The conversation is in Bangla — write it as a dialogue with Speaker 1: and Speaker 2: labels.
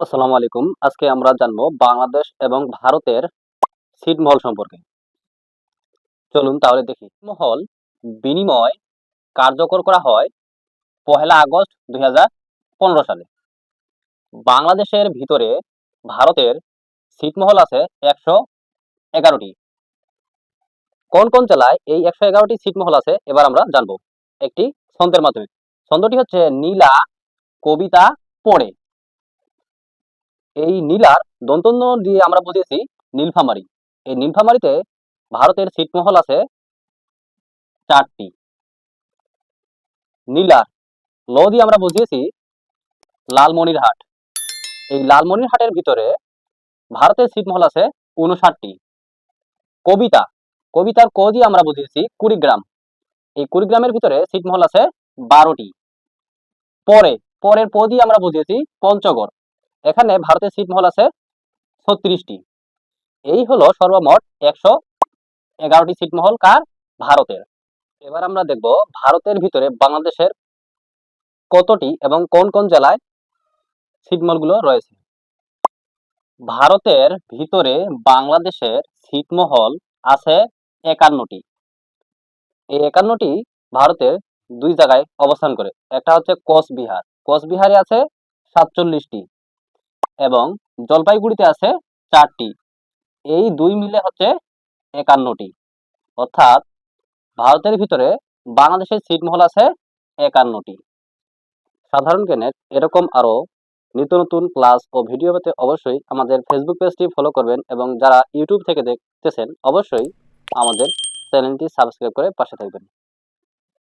Speaker 1: আসসালামু আলাইকুম। আজকে আমরা জানব বাংলাদেশ এবং ভারতের ছিটমহল সম্পর্কে। চলুন তাহলে দেখি। মহল বিনিময় কার্যকর করা হয় পহেলা আগস্ট দুই হাজার পনেরো সালে। বাংলাদেশের ভিতরে ভারতের ছিটমহল আছে একশো এগারোটি। কোন কোন জেলায় এই একশো এগারোটি ছিটমহল আছে? এবার আমরা জানব। একটি ছন্দের মাধ্যমে। ছন্দটি হচ্ছে নীলা কবিতা পড়ে। এই নীলার দন্তন্য দিয়ে আমরা বুঝিয়েছি নীলফামারী। এই নীলফামারীতে ভারতের ছিটমহল আছে চারটি। নীলার ল দিয়ে আমরা বুঝিয়েছি লালমনিরহাট। এই লালমনিরহাটের ভিতরে ভারতের ছিটমহল আছে উনষাটটি কবিতা, কবিতার ক দিয়ে আমরা বুঝিয়েছি কুড়িগ্রাম। এই কুড়িগ্রামের ভিতরে ছিটমহল আছে বারোটি। পরে, পরের প দিয়ে আমরা বুঝিয়েছি পঞ্চগড়। এখানে ভারতের ছিটমহল আছে ছত্রিশটি। এই হলো সর্বমোট একশো এগারোটি ছিটমহল কার? ভারতের। এবার আমরা দেখব ভারতের ভিতরে বাংলাদেশের কতটি এবং কোন কোন জেলায় ছিটমহলগুলো রয়েছে। ভারতের ভিতরে বাংলাদেশের ছিটমহল আছে একান্নটি। এই একান্নটি ভারতের দুই জায়গায় অবস্থান করে। একটা হচ্ছে কোচবিহার। কোচবিহারে আছে সাতচল্লিশটি। এবং জলপাইগুড়িতে আছে চারটি। এই দুই মিলে হচ্ছে একান্নটি। অর্থাৎ ভারতের ভিতরে বাংলাদেশের ছিটমহল আছে একান্নটি। সাধারণ জ্ঞানের এরকম আরও নিত্য নতুন ক্লাস ও ভিডিও পেতে অবশ্যই আমাদের ফেসবুক পেজটি ফলো করবেন এবং যারা ইউটিউব থেকে দেখতেছেন, অবশ্যই আমাদের চ্যানেলটি সাবস্ক্রাইব করে পাশে থাকবেন।